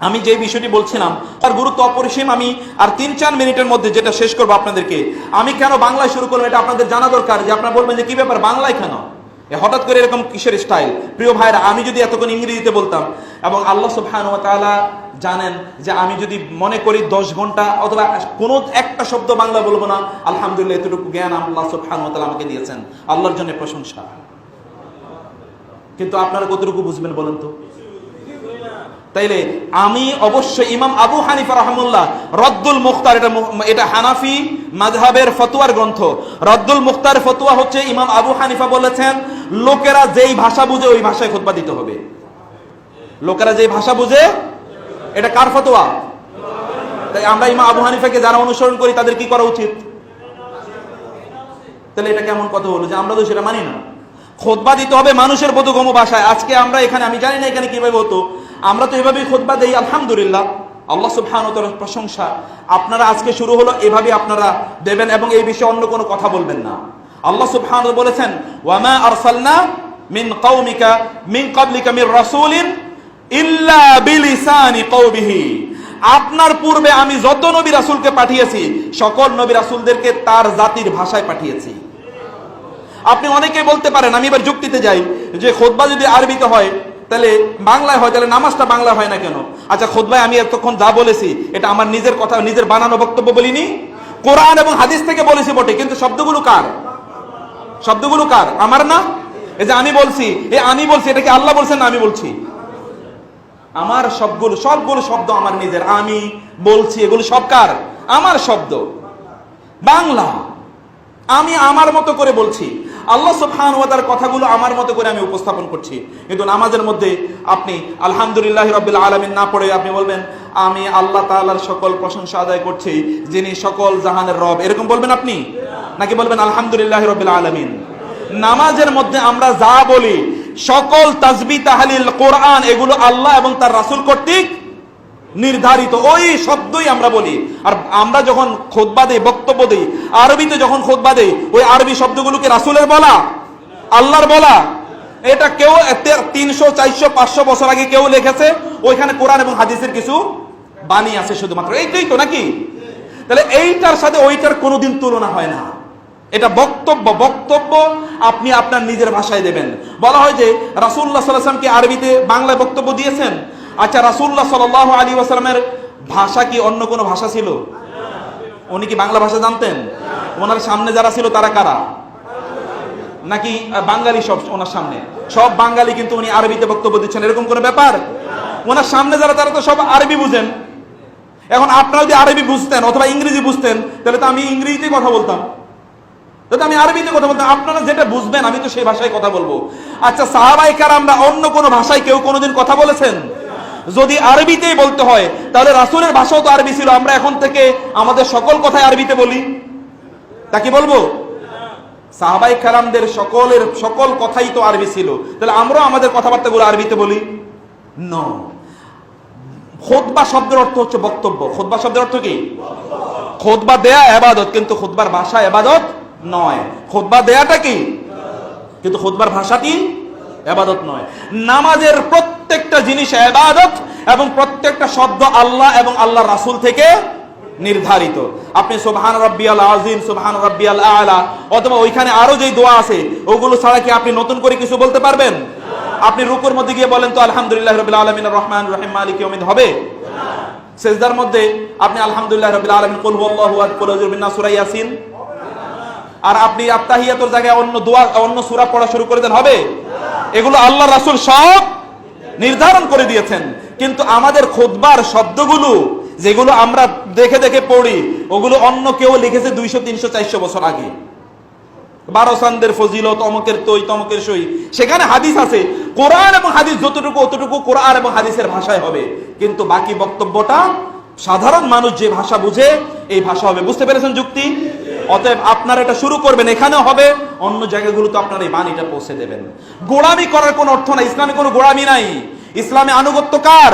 আমি যে বিষয়টি বলছিলাম, তার গুরুত্ব অপরিসীম, আমি আর তিন চার মিনিটের মধ্যে যেটা শেষ করব আপনাদেরকে। আমি কেন বাংলায় শুরু করলাম, এটা আপনাদের জানা দরকার যে আপনারা বলবেন যে কি ব্যাপার, বাংলায় কেন? হঠাৎ করে এরকম কিসের স্টাইল প্রিয় ভাইরা আমি যদি এতক্ষণ ইংরেজিতে বলতাম, এবং আল্লাহ ওয়া জানেন যে আমি যদি মনে করি দশ ঘণ্টা অথবা কোনো একটা শব্দ বাংলা বলব না, আলহামদুলিল্লাহ এতটুকু জ্ঞান আল্লাহ তাআলা আমাকে দিয়েছেন। আল্লাহর জন্য প্রশংসা। কিন্তু আপনারা কতটুকু বুঝবেন বলেন তো? তাইলে আমি অবশ্যই ইমাম আবু হানিফা রহমুল্লাহ, রদ্দুল মুখতার, এটা এটা হানাফি মাযহাবের ফতুয়ার গ্রন্থ। রদ্দুল মুখতার ফতুয়া হচ্ছে ইমাম আবু হানিফা বলেছেন, লোকেরা যেই ভাষা বুঝে ওই ভাষায় খুতবা দিতে হবে। লোকেরা যেই ভাষা বুঝে, এটা কার ফতোয়া? তাই আমরা ইমাম আবু হানিফাকে যারা অনুসরণ করি, তাদের কি করা উচিত? তাহলে এটা কেমন কথা হলো যে আমরা তো সেটা মানি না। খোদবা দিতে হবে মানুষের বোধগম্য ভাষায়। আজকে আমরা এখানে, আমি জানি না এখানে কীভাবে হতো। আমরা তো এভাবেই খোদবা দেই, আলহামদুলিল্লাহ। আল্লাহ সুবহানাহু প্রশংসা। আপনারা আজকে শুরু হলো এভাবে আপনারা দেবেন এবং এই বিষয়ে অন্য কোনো কথা বলবেন না। আল্লাহ সুবহানাহু বলেছেন, ওয়ামা আরসালনা মিন মিন মির ইল্লা বিলিসানি আপনার পূর্বে আমি যত নবী রাসূলকে পাঠিয়েছি, সকল নবী রাসূলদেরকে তার জাতির ভাষায় পাঠিয়েছি। আপনি অনেকেই বলতে পারেন, আমি এবার যুক্তিতে যাই, যে খোদবা যদি আরবিতে হয় তাহলে বাংলায় হয়, তাহলে নামাজটা বাংলা হয় না কেন? আচ্ছা খোদবায় আমি এতক্ষণ যা বলেছি, এটা আমার নিজের কথা, নিজের বানানো বক্তব্য বলিনি। কোরআন এবং হাদিস থেকে বলেছি বটে, কিন্তু শব্দগুলো কার? শব্দগুলো কার? আমার না? এই যে আমি বলছি, এই আমি বলছি, এটা কি আল্লাহ বলছেন না আমি বলছি? আমার সবগুলো সবগুলো শব্দ আমার নিজের। আমি বলছি, এগুলো সব কার? আমার শব্দ। বাংলা। আমি আমার মতো করে বলছি। আল্লাহ সুবহান ওয়া তার কথাগুলো আমার মতো করে আমি উপস্থাপন করছি। কিন্তু নামাজের মধ্যে আপনি আলহামদুলিল্লাহ রাব্বিল আলামিন না পড়ে আপনি বলবেন, আমি আল্লাহ তাআলার সকল প্রশংসা আদায় করছি, যিনি সকল জাহানের রব। এরকম বলবেন আপনি? নাকি বলবেন, আলহামদুলিল্লাহ রাব্বিল আলামিন নামাজের মধ্যে আমরা যা বলি, সকল তাজবি তাহলিল কোরআন, এগুলো আল্লাহ এবং তার রাসূল কর্তৃক নির্ধারিত ওই শব্দই আমরা বলি। আর আমরা যখন খোদবা দেই, বক্তব্য দেই, আরবিতে যখন খোদবা দেই, ওই আরবি শব্দগুলোকে রাসূলের বলা, আল্লাহর বলা, এটা কেউ তিনশো, চারশো, পাঁচশো বছর আগে কেউ লিখেছে, ওইখানে কোরআন এবং হাদিসের কিছু বাণী আছে শুধুমাত্র। এইটাই তো নাকি? তাহলে এইটার সাথে ওইটার কোনোদিন তুলনা হয় না। এটা বক্তব্য বক্তব্য আপনি আপনার নিজের ভাষায় দেবেন। বলা হয় যে রাসুল্লাহ সাল্লাম কি আরবিতে বাংলায় বক্তব্য দিয়েছেন আচ্ছা রাসুল্লাহ সাল আলী ওয়াসালামের ভাষা কি অন্য কোনো ভাষা ছিল? উনি কি বাংলা ভাষা জানতেন? ওনার সামনে যারা ছিল, তারা কারা? নাকি বাঙালি সব ওনার সামনে? সব বাঙালি কিন্তু উনি আরবিতে বক্তব্য দিচ্ছেন, এরকম কোনো ব্যাপার? ওনার সামনে যারা, তারা তো সব আরবি বুঝেন। এখন আপনারা যদি আরবি বুঝতেন অথবা ইংরেজি বুঝতেন, তাহলে তো আমি ইংরেজিতেই কথা বলতাম। তাহলে আমি আরবিতে কথা বলতাম। আপনারা যেটা বুঝবেন, আমি তো সেই ভাষায় কথা বলব। আচ্ছা সাহাবাই আমরা অন্য কোনো ভাষায় কেউ কোনোদিন কথা বলেছেন? যদি আরবিতেই বলতে হয়, তাহলে রাসুলের ভাষাও তো আরবি ছিল। আমরা এখন থেকে আমাদের সকল কথাই আরবিতে বলি। তা কি বলব? সাহাবাই কারামদের সকলের সকল কথাই তো আরবি ছিল। তাহলে আমরাও আমাদের কথাবার্তাগুলো আরবিতে বলি? ন খোদবা শব্দের অর্থ হচ্ছে বক্তব্য। খোদবা শব্দের অর্থ কি? খোদবা দেয়া এবাদত, কিন্তু খোদবার ভাষা এবাদত নয়। খোদবা দেয়াটা কি? কিন্তু খোদবার ভাষাটি এবাদত নয়। নামাজের প্রত্যেকটা জিনিস এবাদত এবং প্রত্যেকটা শব্দ আল্লাহ এবং আল্লাহ রাসুল থেকে নির্ধারিত। আপনি সুবহান রাব্বিয়াল আযীম, সুবহান রাব্বিয়াল আলা অথবা ওইখানে আরও যেই দোয়া আছে, ওগুলো ছাড়া কি আপনি নতুন করে কিছু বলতে পারবেন? আপনি রুকুর মধ্যে গিয়ে বলেন তো, আলহামদুলিল্লাহ রাব্বিল আলামিন রহমান রহিম, মালিক ইয়াউমিন হবে? সেজদার মধ্যে আপনি আলহামদুলিল্লাহ রাব্বিল আলামিন, কুল হুয়াল্লাহু কুল ইয়াসিন। আর আপনি আত্তাহিয়াতুর জায়গায় অন্য দোয়া, অন্য সূরা পড়া শুরু করে দেন, হবে? এগুলো আল্লাহ রাসূল সব নির্ধারণ করে দিয়েছেন। কিন্তু আমাদের খুতবার শব্দগুলো, যেগুলো আমরা দেখে দেখে পড়ি, ওগুলো অন্য কেউ লিখেছে দুইশো, তিনশো, চারশো বছর আগে। বারো সান্দের ফজিলত, অমকের তৈ, তমকের সই। সেখানে হাদিস আছে, কোরআন এবং হাদিস যতটুকু অতটুকু কোরআন এবং হাদিসের ভাষায় হবে। কিন্তু বাকি বক্তব্যটা সাধারণ মানুষ যে ভাষা বুঝে, এই ভাষা হবে। বুঝতে পেরেছেন যুক্তি? অতএব আপনারা এটা শুরু করবেন এখানে হবে। অন্য জায়গাগুলোতে আপনার এই বাণীটা পৌঁছে দেবেন। গোড়ামি করার কোনো অর্থ নাই, ইসলামে কোনো গোড়ামি নাই। ইসলামে আনুগত্য কার?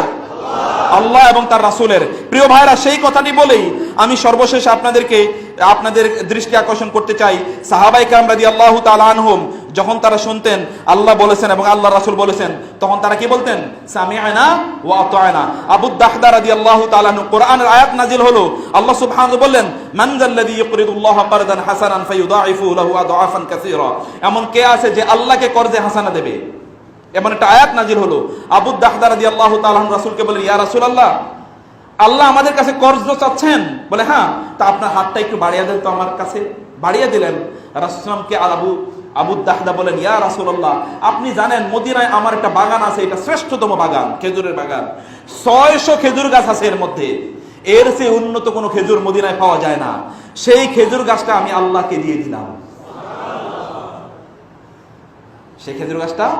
আল্লাহ। এবং তার রাসুলের। প্রিয় ভাইরা, সেই কথাটি বলেই আমি সর্বশেষ আপনাদেরকে, আপনাদের দৃষ্টি আকর্ষণ করতে চাই। সাহাবাই কামরাদি আল্লাহ তালানহম যখন তারা শুনতেন, আল্লাহ বলেছেন এবং আল্লাহ রাসুল বলেছেন, তখন তারা কি বলতেন? সামিআনা ওয়া আতা'না আবু দাহদা রাদিয়াল্লাহু তাআলা আনহু কোরআনের আয়াত নাজিল হলো। আল্লাহ সুবহানাহু বললেন, মান যাল্লাযী ইউকরিদুল্লাহ কারদান হাসানান ফায়ুদাইফু লাহু আদআফান কাসীরা। এমন কে আছে যে আল্লাহকে কর্জে হাসানা দেবে? এমন একটা আয়াত নাজিল হলো। আবু দাহদা রাদিয়াল্লাহু তাআলা আনহু রাসূলকে বললেন, ইয়া রাসূলুল্লাহ, আল্লাহ আমাদের কাছে কর্জ চাচ্ছেন? বলে হ্যাঁ তা আপনার হাতটা একটু বাড়িয়ে দেন তো আমার কাছে। বাড়িয়ে দিলেন। রাসুলামকে আবু আবু দাহদা বলেন, ইয়া রাসূলুল্লাহ, আপনি জানেন মদিনায় আমার একটা বাগান আছে, এটা শ্রেষ্ঠতম বাগান, খেজুরের বাগান। ছয়শো খেজুর গাছ আছে এর মধ্যে। এর চেয়ে উন্নত কোনো খেজুর মদিনায় পাওয়া যায় না। সেই খেজুর গাছটা আমি আল্লাহকে দিয়ে দিলাম। সেই খেজুর গাছটা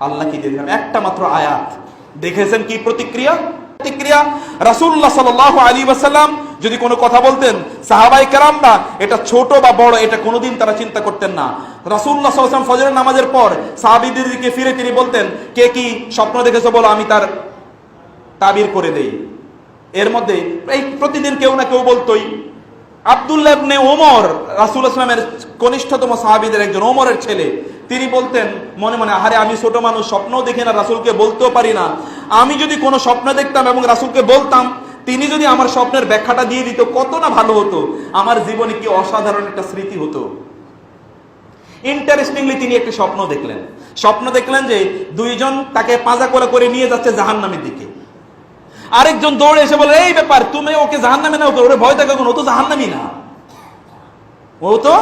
আল্লাহকে দিয়ে দিলাম। একটা মাত্র আয়াত। দেখেছেন কি প্রতিক্রিয়া? প্রতিক্রিয়া, রাসূলুল্লাহ সাল্লাল্লাহু আলাইহি ওয়াসাল্লাম যদি কোনো কথা বলতেন, সাহাবাই কেরামরা, এটা ছোট বা বড়, এটা কোনোদিন তারা চিন্তা করতেন না। রাসূলুল্লাহ সাল্লাল্লাহু আলাইহি ফজরের নামাজের পর সাহাবীদেরকে ফিরে তিনি বলতেন, কে কি স্বপ্ন দেখেছ বলো, আমি তার তাবির করে দেই। এর মধ্যে এই প্রতিদিন কেউ না কেউ বলতোই। আব্দুল্লাহ ইবনে ওমর রাসূল ইসলামের কনিষ্ঠতম সাহাবীদের একজন ওমরের ছেলে, তিনি বলতেন, মনে মনে, আহারে, আমি ছোট মানুষ স্বপ্ন দেখি না, রাসূলকে বলতেও পারি না। আমি যদি কোনো স্বপ্ন দেখতাম এবং রাসূলকে বলতাম তিনি যদি আমার স্বপ্নের ব্যাখ্যাটা দিয়ে দিত, কত না ভালো হতো। আমার জীবনে কি অসাধারণ একটা স্মৃতি হতো। ইন্টারেস্টিংলি তিনি একটি স্বপ্ন দেখলেন। স্বপ্ন দেখলেন যে দুইজন তাকে পাজা করে করে নিয়ে যাচ্ছে জাহান্নামের দিকে। আরেকজন দৌড়ে এসে বলে, এই ব্যাপার, তুমি ওকে জাহান্নামে নাও ওরে ভয় থাকে ও তো জাহান্নামি না। ও তো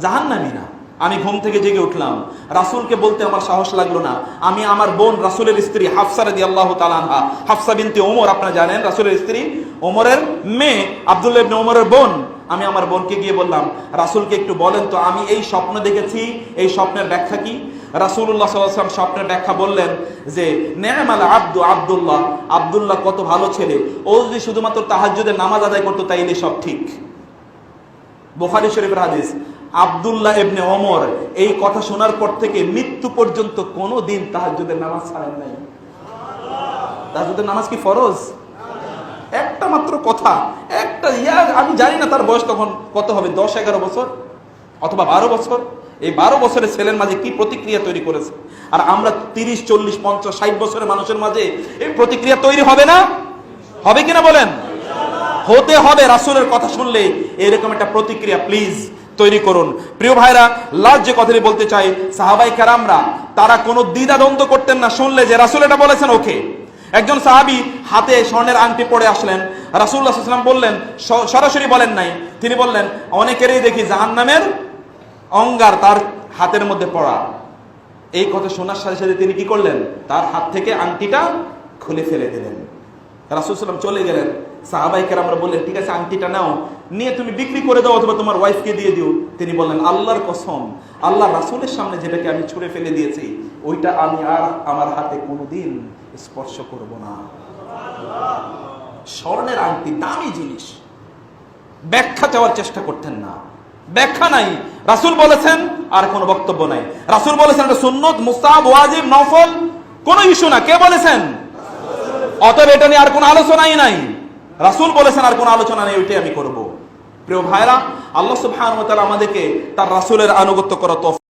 জাহান্নামি না। আমি ঘুম থেকে জেগে উঠলাম। রাসূলকে বলতে আমার সাহস লাগল না। আমি আমার বোন রাসূলের স্ত্রী হাফসা রাদিয়াল্লাহু তাআলা আনহা। হাফসা বিনতে ওমর, আপনারা জানেন, রাসূলের স্ত্রী ওমরের মেয়ে আব্দুল্লাহ ওমরের বোন। আমি আমার বোনকে গিয়ে বললাম, রাসূলকে একটু বলেন তো, আমি এই স্বপ্ন দেখেছি, এই স্বপ্নের ব্যাখ্যা কি? রাসূলুল্লাহ সাল্লাল্লাহু আলাইহি স্বপ্নের ব্যাখ্যা বললেন যে নেমাল আব্দু আব্দুল্লাহ আব্দুল্লাহ কত ভালো ছেলে। ও যদি শুধুমাত্র তাহাজ্জুদের নামাজ আদায় করতো, তাইলে সব ঠিক। বুখারী শরীফের হাদিস আব্দুল্লাহ ইবনে অমর এই কথা শোনার পর থেকে মৃত্যু পর্যন্ত কোনো দিন তাহাজ্জুদের নামাজ ছাড়েন নাই। তাহাজ্জুদের নামাজ কি ফরজ? একটা মাত্র কথা, একটা ইয়া, আমি জানি না তার বয়স তখন কত হবে, দশ, এগারো বছর অথবা বারো বছর। এই বারো বছরের ছেলের মাঝে কি প্রতিক্রিয়া তৈরি করেছে? আর আমরা তিরিশ, চল্লিশ, পঞ্চাশ, ষাট বছরের মানুষের মাঝে এই প্রতিক্রিয়া তৈরি হবে না? হবে কিনা বলেন? হতে হবে, রাসূলের কথা শুনলে এরকম একটা প্রতিক্রিয়া প্লিজ তৈরি করুন। প্রিয় ভাইরা, লাস্ট যে কথাটি বলতে চাই, সাহাবাই কেরামরা, তারা কোনো দ্বিধা দ্বন্দ্ব করতেন না। শুনলে যে রাসূল এটা বলেছেন, ওকে। একজন সাহাবী হাতে স্বর্ণের আংটি পরে আসলেন। রাসূলুল্লাহ সাল্লাল্লাহু বললেন সরাসরি বলেন নাই। তিনি বললেন, অনেকেরই দেখি জাহান্নামের অঙ্গার তার হাতের মধ্যে পড়া। এই কথা শোনার সাথে সাথে তিনি কি করলেন? তার হাত থেকে আংটিটা খুলে ফেলে দিলেন। রাসুলসাল্লাম চলে গেলেন। সাহাবাইকে আমরা বললেন, ঠিক আছে, আংটিটা নাও। নিয়ে তুমি বিক্রি করে দাও অথবা তোমার ওয়াইফকে দিয়ে দিও। তিনি বললেন, আল্লাহর কসম, আল্লাহ রাসুলের সামনে যেটাকে আমি ছুঁড়ে ফেলে দিয়েছি, ওইটা আমি আর আমার হাতে কোনোদিন স্পর্শ করব না। স্বর্ণের আংটি দামি জিনিস। ব্যাখ্যা চাওয়ার চেষ্টা করতেন না। ব্যাখ্যা নাই। রাসূল বলেছেন, আর কোনো বক্তব্য নাই। রাসুল বলেছেন, এটা সুন্নত, মুস্তাহাব, ওয়াজিব, নফল, কোনো ইস্যু না। কে বলেছেন? অতএব এটা নিয়ে আর কোনো আলোচনাই নাই। রাসুল বলেছেন, আর কোনো আলোচনা নেই, ওইটাই আমি করব। প্রিয় ভাইরা আল্লাহ সুবহান আমাদেরকে তার রাসুলের আনুগত্য করা